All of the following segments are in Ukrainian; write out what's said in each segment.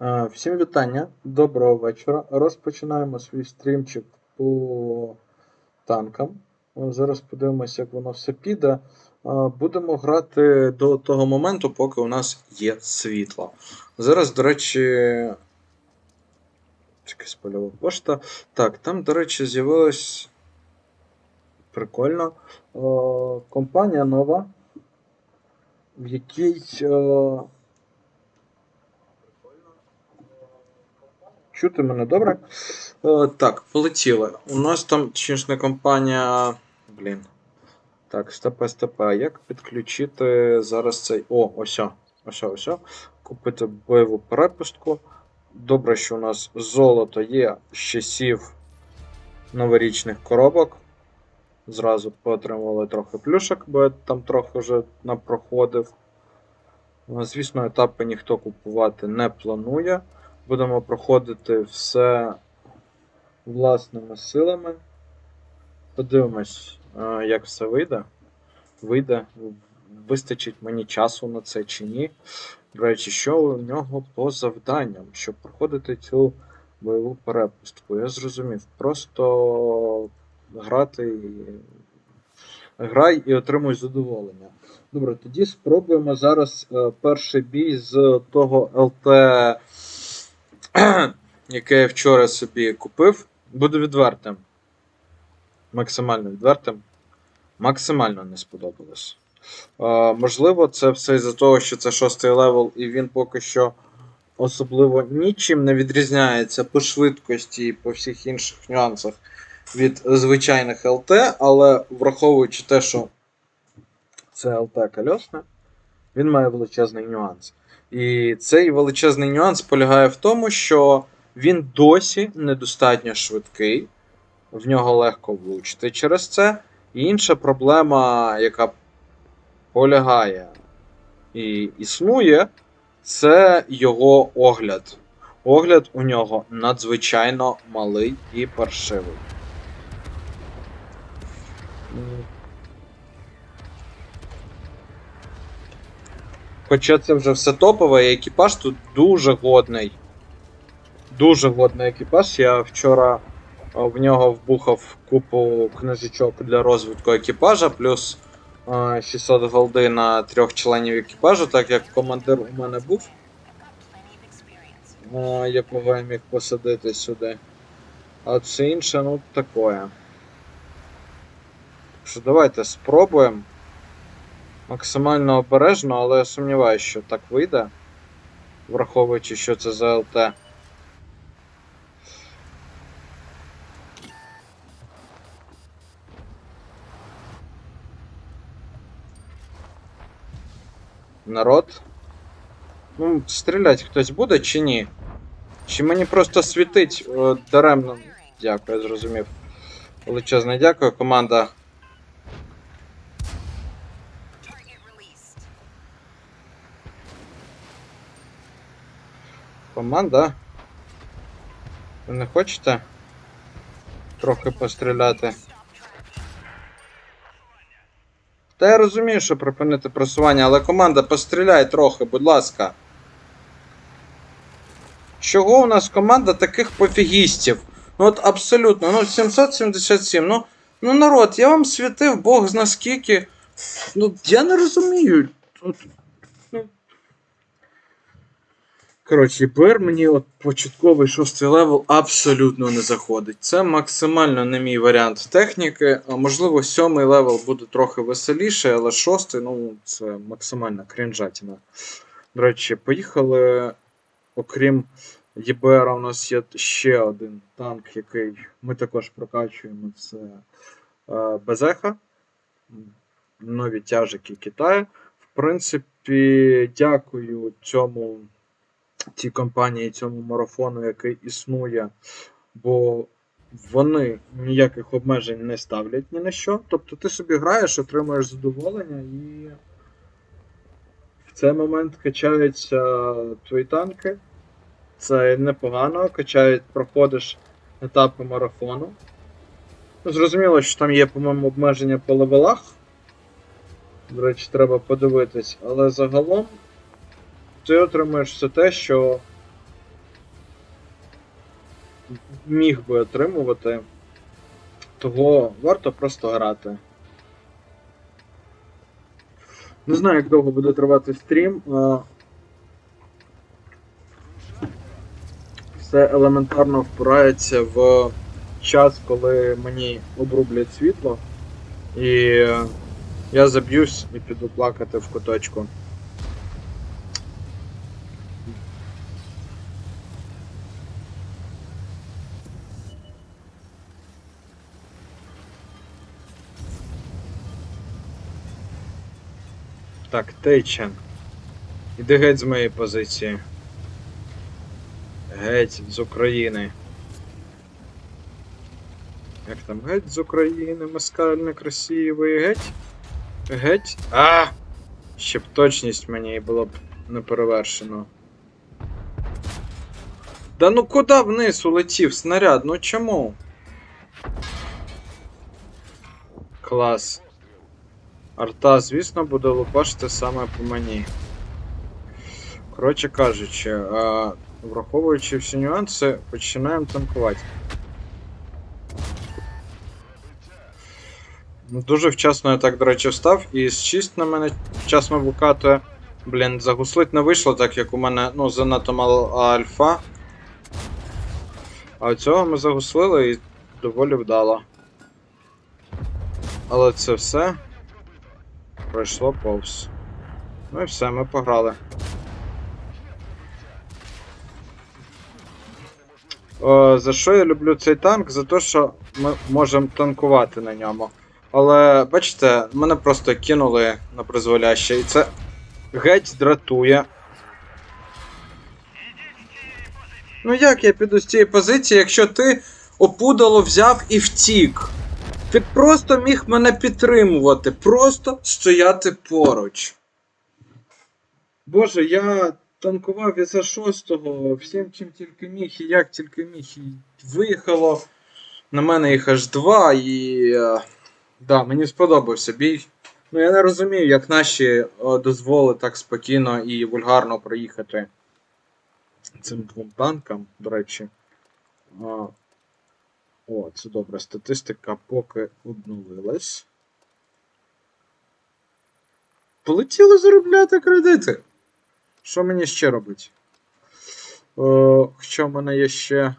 Е, Всім вітання, доброго вечора. Розпочинаємо свій стрімчик по танкам. Зараз подивимося, як воно все піде. Е, Будемо грати до того моменту, поки у нас є світло. Зараз, до речі. Якась польова пошта. Так, там, до речі, з'явилась. Прикольно. Е, Компанія нова, в якій. Чути мене добре? Е, так, полетіли. У нас там точніше компанія. Блін. Так, степе, степе. Як підключити зараз цей. О, ось. Ось, ось. Купити бойову перепустку. Добре, що у нас золото є з часів новорічних коробок. Зразу поотримували трохи плюшок, бо я там трохи вже напроходив. Звісно, етапи ніхто купувати не планує. Будемо проходити все власними силами. Подивимось, е, як все вийде. Вийде, вистачить мені часу на це чи ні. До речі, що у нього по завданням, щоб проходити цю бойову перепустку? Я зрозумів. Просто грати. Грай і отримуй задоволення. Добре, тоді спробуємо зараз е, перший бій з того ЛТ яке я вчора собі купив, буду відвертим. Максимально відвертим. Максимально не сподобалось. Е, можливо, це все із-за того, що це шостий левел, і він поки що особливо нічим не відрізняється по швидкості і по всіх інших нюансах від звичайних ЛТ, але враховуючи те, що це ЛТ кольосне, він має величезний нюанс. І цей величезний нюанс полягає в тому, що він досі недостатньо швидкий, в нього легко влучити через це. І інша проблема, яка полягає і існує, це його огляд. Огляд у нього надзвичайно малий і паршивий. Хоча це вже все топове, і екіпаж тут дуже годний. Дуже годний екіпаж. Я вчора в нього вбухав купу книжечок для розвитку екіпажа, плюс 600 голди на трьох членів екіпажу, так як командир у мене був, якого я міг посадити сюди. А все інше, ну, такое. Так що давайте спробуємо. Максимально обережно, але я сумніваюся, що так вийде. Враховуючи, що це за ЛТ. Народ. Ну, стрілять хтось буде чи ні? Чи мені просто світить е, даремно. Дякую, зрозумів. Величезне дякую, команда. Команда. Ви не хочете трохи постріляти? Та я розумію, що припинити просування, але команда, постріляй трохи, будь ласка. Чого у нас команда таких пофігістів? Ну от абсолютно, ну 777, ну, ну народ, я вам світив, Бог зна скільки. Ну, я не розумію ну. Коротше, ІПР мені от початковий шостий левел абсолютно не заходить. Це максимально не мій варіант техніки. А можливо, сьомий левел буде трохи веселіше, але шостий, ну, це максимальна крінжатіна. До речі, поїхали. Окрім ЄБР, у нас є ще один танк, який ми також прокачуємо. Це е, Безеха. Нові тяжики Китаю. В принципі, дякую цьому цій компанії, цьому марафону, який існує, бо вони ніяких обмежень не ставлять ні на що. Тобто ти собі граєш, отримуєш задоволення і в цей момент качаються твої танки. Це непогано, качають, проходиш етапи марафону. Ну, Зрозуміло, що там є, по-моєму, обмеження по левелах. До речі, треба подивитись, але загалом ти отримуєш все те, що міг би отримувати, того варто просто грати. Не знаю, як довго буде тривати стрім. Все елементарно впирається в час, коли мені обрублять світло. І я заб'юсь і піду плакати в куточку. Так, Тейчен. Іди геть з моєї позиції. Геть з України. Як там геть з України, москаль некрасивий, геть? Геть? А! Ще б точність мені було б не перевершено. Да ну куди вниз улетів снаряд? Ну чому? Клас. Арта, звісно, буде лупашити саме по мені. Коротше кажучи, враховуючи всі нюанси, починаємо танкувати. Ну, Дуже вчасно я так, до речі, встав, і з 6 на мене вчасно викатує. Блін, загуслить не вийшло, так як у мене ну, занадто мало альфа. А цього ми загуслили і доволі вдало. Але це все пройшло повз. Ну і все, ми пограли. О, за що я люблю цей танк? За те, що ми можемо танкувати на ньому. Але бачите, мене просто кинули на призволяще, і це геть дратує. Ну як я піду з цієї позиції, якщо ти опудало взяв і втік? Ти просто міг мене підтримувати, просто стояти поруч. Боже, я танкував із за шостого, всім чим тільки міг, і як тільки міг, і виїхало. На мене їх аж два, і. е, Да, мені сподобався бій. Ну я не розумію, як наші е, дозволи так спокійно і вульгарно проїхати цим двом танкам, до речі. О, це добре. Статистика поки обнулилась. Полетіли заробляти кредити. Що мені ще робить? О, хоча в мене є ще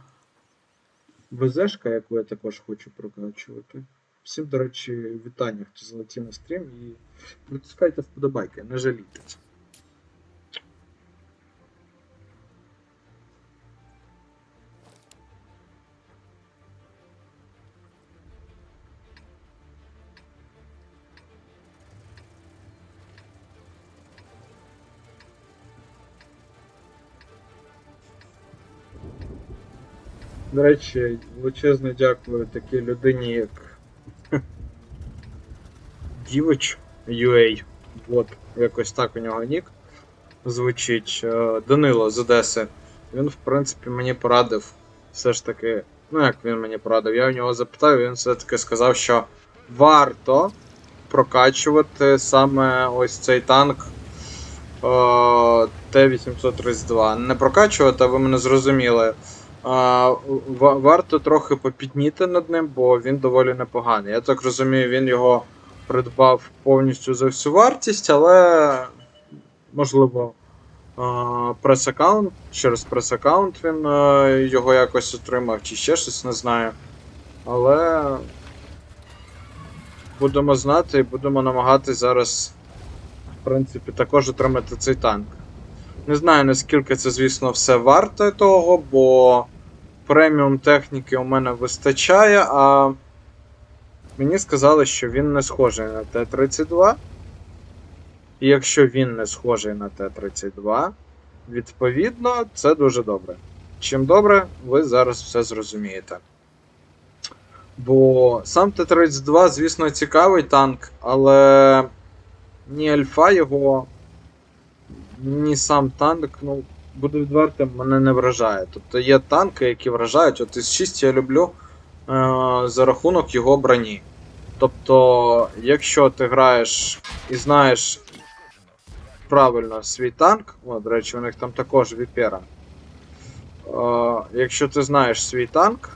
ВЗшка, яку я також хочу прокачувати. Всім, до речі, вітання, хто залетів на стрім і натискайте вподобайки, не жалійте. До речі, величезне дякую такій людині, як Дівич UA. От, якось так у нього нік звучить. Е, Данило з Одеси. Він, в принципі, мені порадив все ж таки. Ну, як він мені порадив, я у нього запитав, він все-таки сказав, що варто прокачувати саме ось цей танк е, Т-832. Не прокачувати, а ви мене зрозуміли. А, ва- варто трохи попітніти над ним, бо він доволі непоганий. Я так розумію, він його придбав повністю за всю вартість, але можливо прес-аккаунт, через прес-аккаунт він його якось отримав, чи ще щось не знаю. Але будемо знати і будемо намагатись зараз, в принципі, також отримати цей танк. Не знаю, наскільки це, звісно, все варте того, бо преміум техніки у мене вистачає, а мені сказали, що він не схожий на Т-32. І якщо він не схожий на Т-32, відповідно, це дуже добре. Чим добре, ви зараз все зрозумієте. Бо сам Т-32, звісно, цікавий танк, але ні альфа його ні сам танк, ну, буду відвертим, мене не вражає. Тобто є танки, які вражають. От із 6 я люблю е, за рахунок його броні. Тобто, якщо ти граєш і знаєш правильно свій танк, о, до речі, у них там також віпера. Е, якщо ти знаєш свій танк,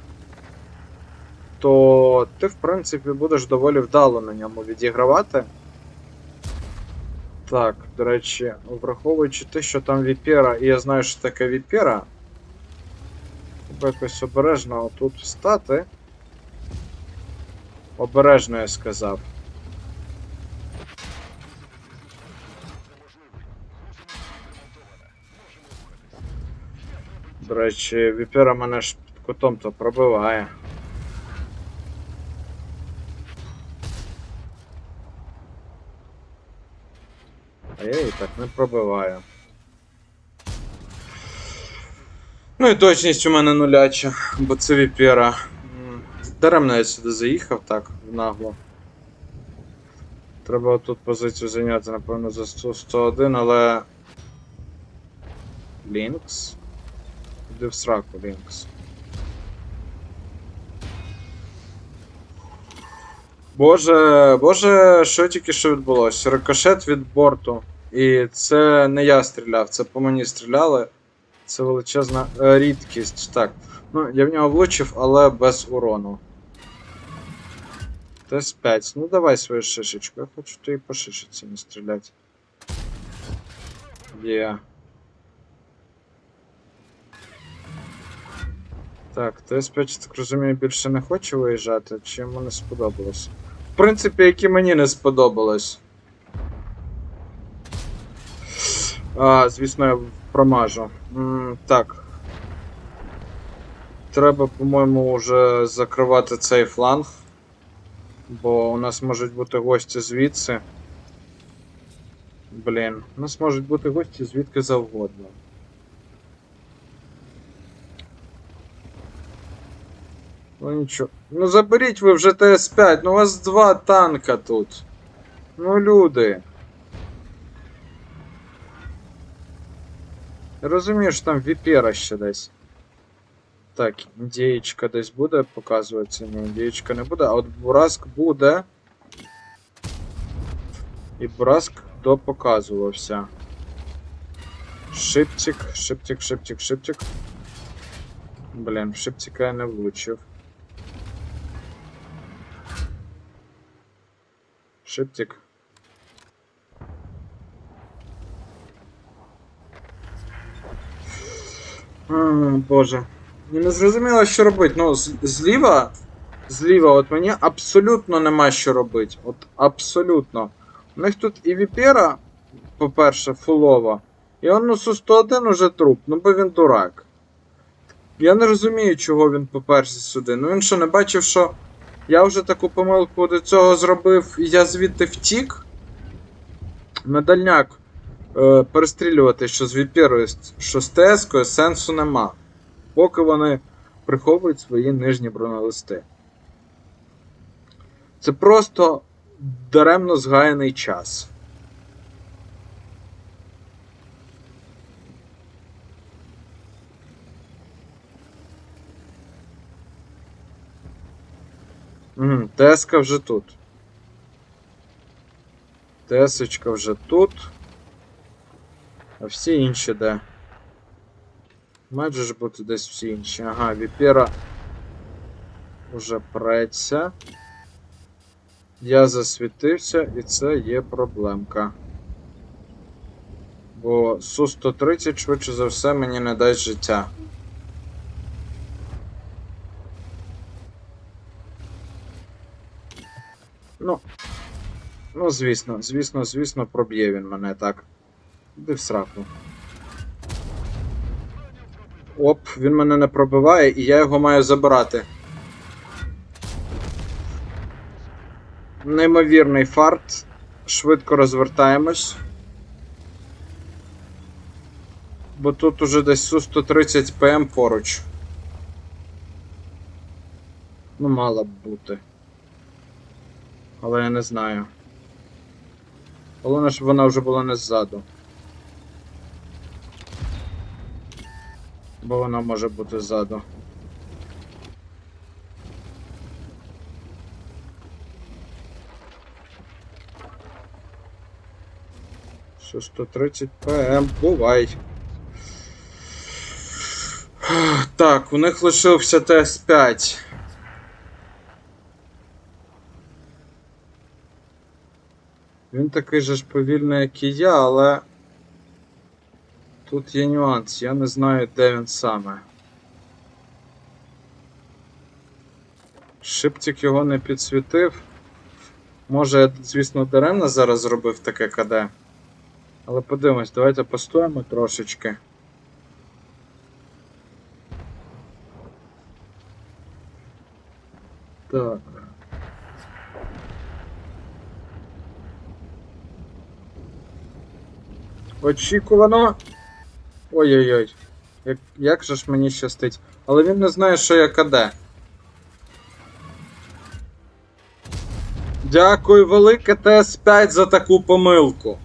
то ти, в принципі, будеш доволі вдало на ньому відігравати. Так, до речі, враховуючи те, що там Віпера, і я знаю, що таке Віпера, треба якось обережно тут встати. Обережно я сказав. До речі, Віпера мене ж під кутом то пробиває. Я так не пробиваю. Ну і точність у мене нуляча, бо це Віпера. Даремно я сюди заїхав так, в нагло. Треба тут позицію зайняти, напевно, за 100 101, але. Лінкс. Іди в сраку, Лінкс. Боже, боже, що тільки що відбулося? Рикошет від борту. І це не я стріляв, це по мені стріляли. Це величезна е, рідкість. Так. Ну, я в нього влучив, але без урону. ТС-5. Ну давай свою шишечку. Я хочу то і по шишечці не стріляти. Є. Так, ТС-5, я так розумію, більше не хоче виїжджати, чи йому не сподобалось? В принципі, які мені не сподобалось. А, звісно, я промажу. М, так. Треба, по-моєму, вже закривати цей фланг. Бо у нас можуть бути гості звідси. Блін, у нас можуть бути гості звідки завгодно. Ну нічого. Ну заберіть ви вже ТС-5, ну у вас два танка тут. Ну люди. розумію, що там Віпера ще десь. Так, індієчка десь буде показуватися. Ні, індієчка не буде, а от Бураск буде. І Бураск допоказувався. Шиптик, шиптик, шиптик, шиптик. Блін, в шиптика я не влучив. Шиптик. А, Боже. Я не зрозуміло, що робити. Ну, зліва. Зліва, от мені абсолютно нема що робити. От абсолютно. У них тут і Віпера, по-перше, фулова. І он ну Су-101 уже труп, ну бо він дурак. Я не розумію, чого він поперся сюди. Ну він що, не бачив, що я вже таку помилку до цього зробив, і я звідти втік. На дальняк е, перестрілювати, що з Віперою, що з ТС-кою сенсу нема. Поки вони приховують свої нижні бронелисти. Це просто даремно згаяний час. Угу, ТСК вже тут. ТСочка вже тут. А всі інші де? Мають же бути десь всі інші. Ага, Віпера уже преться. Я засвітився, і це є проблемка. Бо Су-130 швидше за все мені не дасть життя. Ну. Ну, звісно, звісно, звісно, проб'є він мене так. Іди в сраку. Оп, він мене не пробиває, і я його маю забирати. Неймовірний фарт. Швидко розвертаємось. Бо тут уже десь Су-130 ПМ поруч. Ну, мало б бути. Але я не знаю. Головне, щоб вона вже була не ззаду. бо вона може бути ззаду. Що 130 ПМ, бувай. Так, у них лишився ТС5. Він такий же ж повільний, як і я, але... Тут є нюанс, я не знаю, де він саме. Шиптик його не підсвітив. Може, звісно, даремно зараз зробив таке КД. Але подивимось, давайте постоїмо трошечки. Так. Очікувано. Ой-ой-ой. Як, як же ж мені щастить. Але він не знає, що я КД. Дякую велике ТС5 за таку помилку.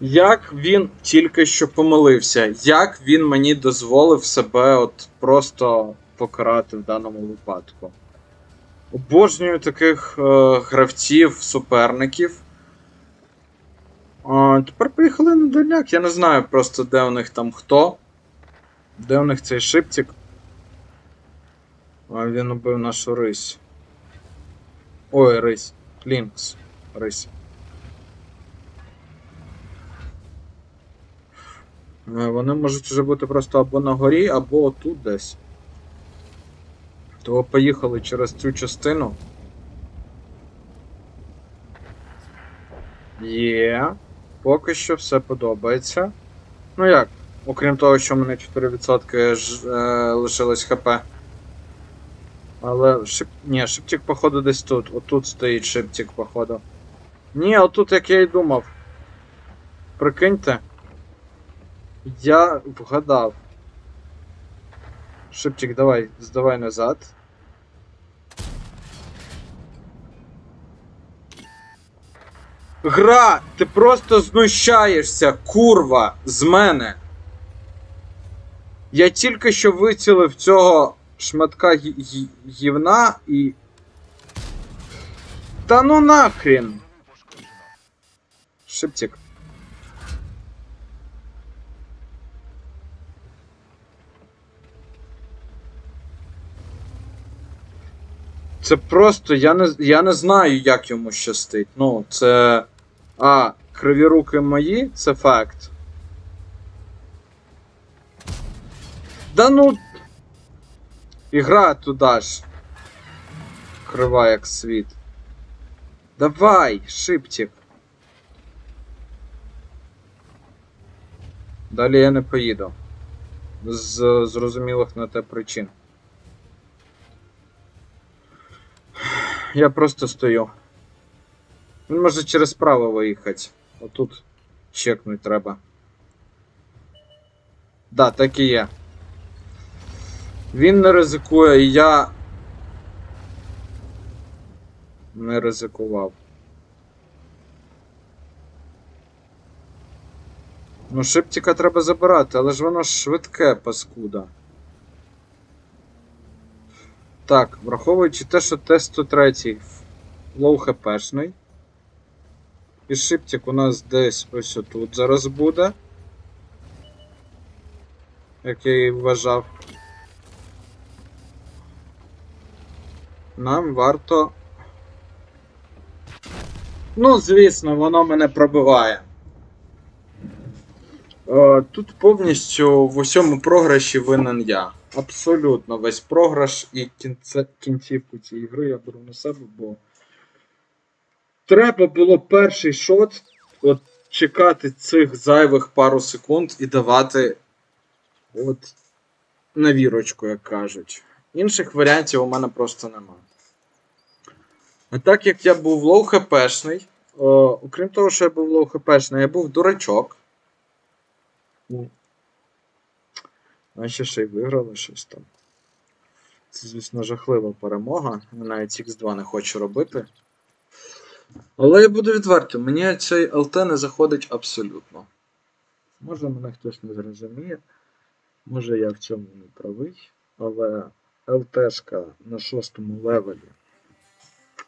Як він тільки що помилився, як він мені дозволив себе от просто покарати в даному випадку. Обожнюю таких е, гравців, суперників. Тепер поїхали на дальняк. Я не знаю просто, де у них там хто. Де у них цей шиптик. А він убив нашу рись. Ой, рись. Лінкс. Рись. Е, Вони можуть вже бути просто або на горі, або отут десь. Того поїхали через цю частину. Є. Поки що все подобається. Ну як? Окрім того, що в мене 4% ж, е, лишилось ХП. Але шип... Ні, шиптик, походу, десь тут. Отут стоїть шиптик, походу. Ні, отут як я й думав. Прикиньте. Я вгадав. Шиптик, давай, здавай назад. Гра! Ти просто знущаєшся, курва, з мене. Я тільки що вицілив цього шматка гі- гі- гівна і. Та ну нахрін! Шиптик. Це просто я не, я не знаю, як йому щастить. Ну, це. А, криві руки мої, це факт. Да ну. Ігра туди ж. Крива як світ. Давай, шиптик. Далі я не поїду. З зрозумілих на те причин. Я просто стою. Він може через право виїхати. Отут чекнуть треба. Да, так і є. Він не ризикує, і я. Не ризикував. Ну, шиптика треба забирати, але ж воно швидке, паскуда. Так, враховуючи те, що Т-103 лоу хпшний. І шиптик у нас десь ось отут зараз буде. Як я і вважав. Нам варто. Ну, звісно, воно мене пробиває. Е, Тут повністю в усьому програші винен я. Абсолютно весь програш і кінце, кінцівку цієї гри я беру на себе, бо треба було перший шот от, чекати цих зайвих пару секунд і давати от на вірочку, як кажуть. Інших варіантів у мене просто нема. А так як я був лоу хпшний, окрім того, що я був лоу хпшний, я був дурачок. Ну, Наші ще й виграли щось там. Це, звісно, жахлива перемога. Я навіть X2 не хочу робити. Але я буду відвертим, мені цей ЛТ не заходить абсолютно. Може мене хтось не зрозуміє, може я в цьому не правий, але ЛТшка на шостому левелі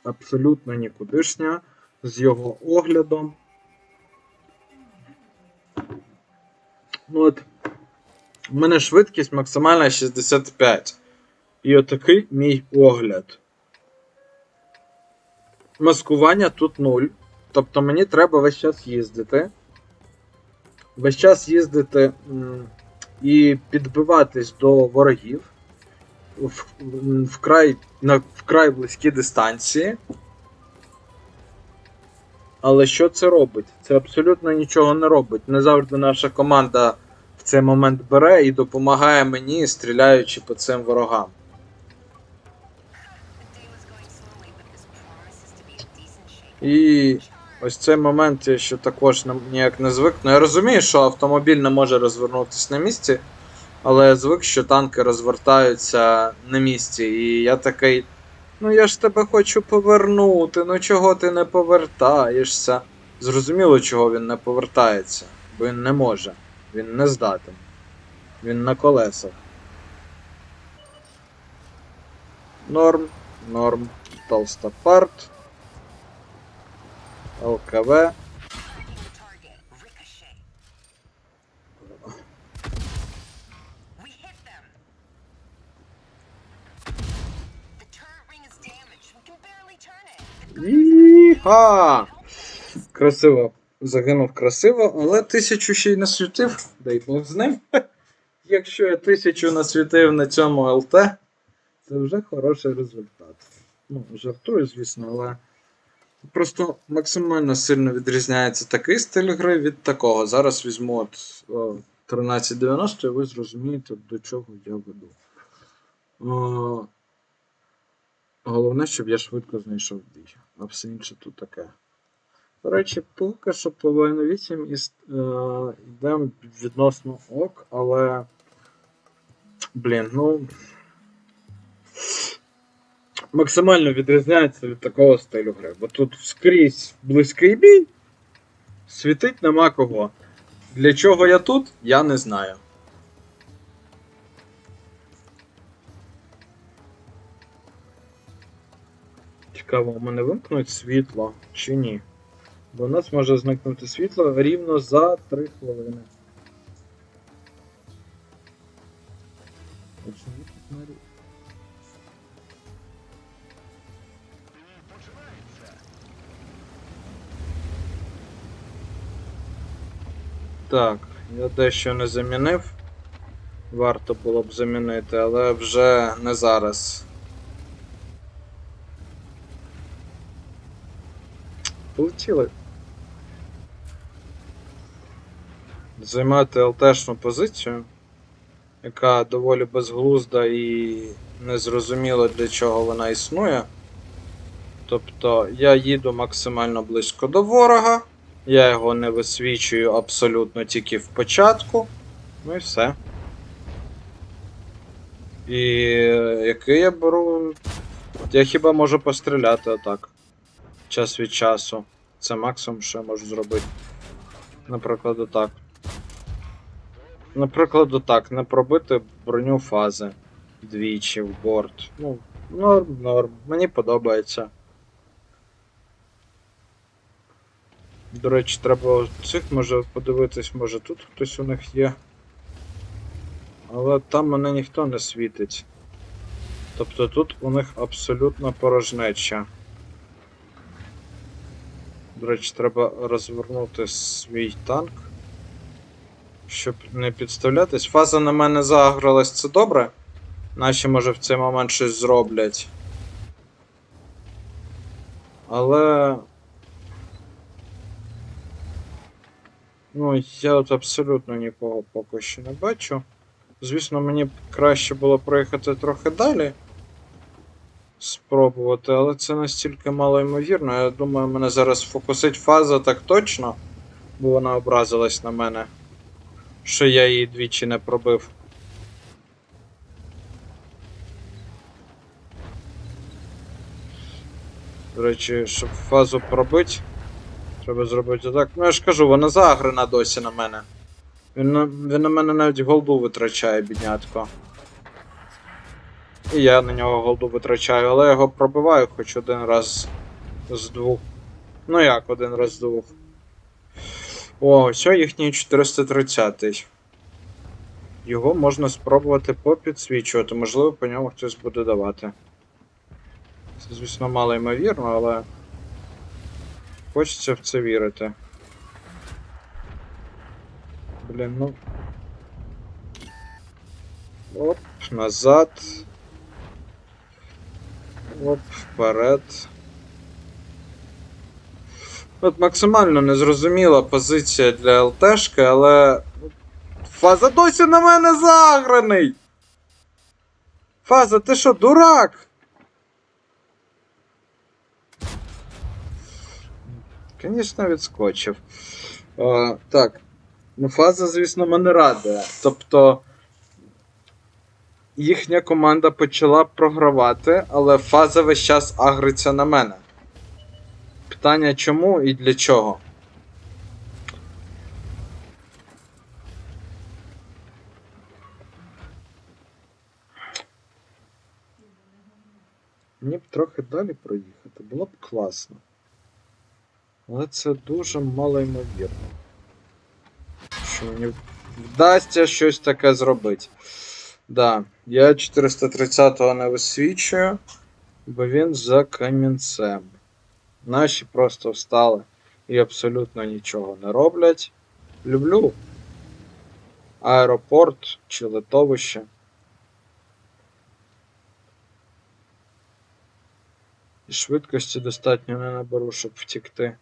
абсолютно нікудишня з його оглядом. Ну от, у мене швидкість максимальна 65. І отакий мій огляд. Маскування тут 0. Тобто мені треба весь час їздити. Весь час їздити і підбиватись до ворогів вкрай, на вкрай близькі дистанції. Але що це робить? Це абсолютно нічого не робить. Не завжди наша команда в цей момент бере і допомагає мені, стріляючи по цим ворогам. І ось цей момент я ще також ніяк не звик. Ну я розумію, що автомобіль не може розвернутися на місці, але я звик, що танки розвертаються на місці. І я такий. Ну я ж тебе хочу повернути, ну чого ти не повертаєшся? Зрозуміло, чого він не повертається, бо він не може. Він не здатен. Він на колесах. Норм, норм, толста it. Іха! Красиво. Загинув красиво, але тисячу ще й насвітив. Дай Бог з ним. Якщо я тисячу насвітив на цьому ЛТ, це вже хороший результат. Ну, жартую, звісно, але просто максимально сильно відрізняється такий стиль гри від такого. Зараз візьму от о, 1390 і ви зрозумієте, до чого я веду. О, Головне, щоб я швидко знайшов бій, а все інше тут таке. До речі, поки що по воєнну 8 і, е, йдемо відносно ок, але. Блін, ну. Максимально відрізняється від такого стилю гри. Бо тут скрізь близький бій, світить нема кого. Для чого я тут, я не знаю. Цікаво, у мене вимкнуть світло чи ні? Бо у нас може зникнути світло рівно за 3 хвилини. Так, я дещо не замінив. Варто було б замінити, але вже не зараз. Полетіли. Займати ЛТшну позицію, яка доволі безглузда і незрозуміло для чого вона існує. Тобто я їду максимально близько до ворога, я його не висвічую абсолютно тільки в початку. Ну і все. І який я беру. Я хіба можу постріляти отак час від часу. Це максимум, що я можу зробити. Наприклад, отак. Наприклад, отак. Не пробити броню фази двічі в борт. Ну, норм, норм. Мені подобається. До речі, треба цих може подивитись, може тут хтось у них є. Але там мене ніхто не світить. Тобто тут у них абсолютно порожнеча. До речі, треба розвернути свій танк. Щоб не підставлятись. Фаза на мене загралась, це добре. Наші, може, в цей момент щось зроблять. Але. Ну, я от абсолютно нікого поки що не бачу. Звісно, мені б краще було проїхати трохи далі. Спробувати, але це настільки мало ймовірно. Я думаю, мене зараз фокусить фаза так точно, бо вона образилась на мене. Що я її двічі не пробив. До речі, щоб фазу пробити, треба зробити так. Ну я ж кажу, вона заграна досі на мене. Він на, він на мене навіть голду витрачає, біднятко. І я на нього голду витрачаю, але я його пробиваю хоч один раз з двох. Ну як один раз з двох. О, ось їхній 430. Його можна спробувати попідсвічувати, можливо, по ньому хтось буде давати. Це, звісно, мало ймовірно, але. Хочеться в це вірити. Блін, ну. Оп, назад. Оп, вперед. От максимально незрозуміла позиція для ЛТшки, але. Фаза досі на мене заграний! Фаза, ти що, дурак? Звісно, відскочив. Е, так. Ну, фаза, звісно, мене радує. Тобто. Їхня команда почала програвати, але фаза весь час агриться на мене. Питання чому і для чого? Мені б трохи далі проїхати, було б класно. Але це дуже малоймовірно. Що мені вдасться щось таке зробити. Да, я 430-го не висвічую, бо він за камінцем. Наші просто встали і абсолютно нічого не роблять. Люблю аеропорт чи литовище. І швидкості достатньо не наберу, щоб втікти.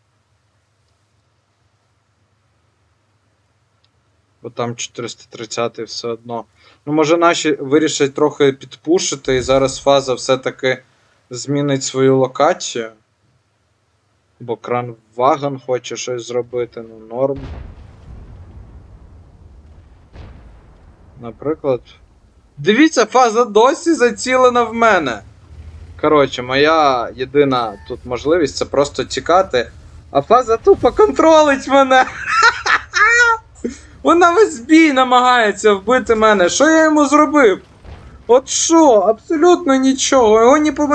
Бо там 430 все одно. Ну, може, наші вирішать трохи підпушити, і зараз фаза все-таки змінить свою локацію. Бо кран Вагон хоче щось зробити, ну норм. Наприклад. Дивіться, фаза досі зацілена в мене. Коротше, моя єдина тут можливість це просто тікати. А фаза тупо контролить мене. Вона весь бій намагається вбити мене. Що я йому зробив? От що? Абсолютно нічого. Його по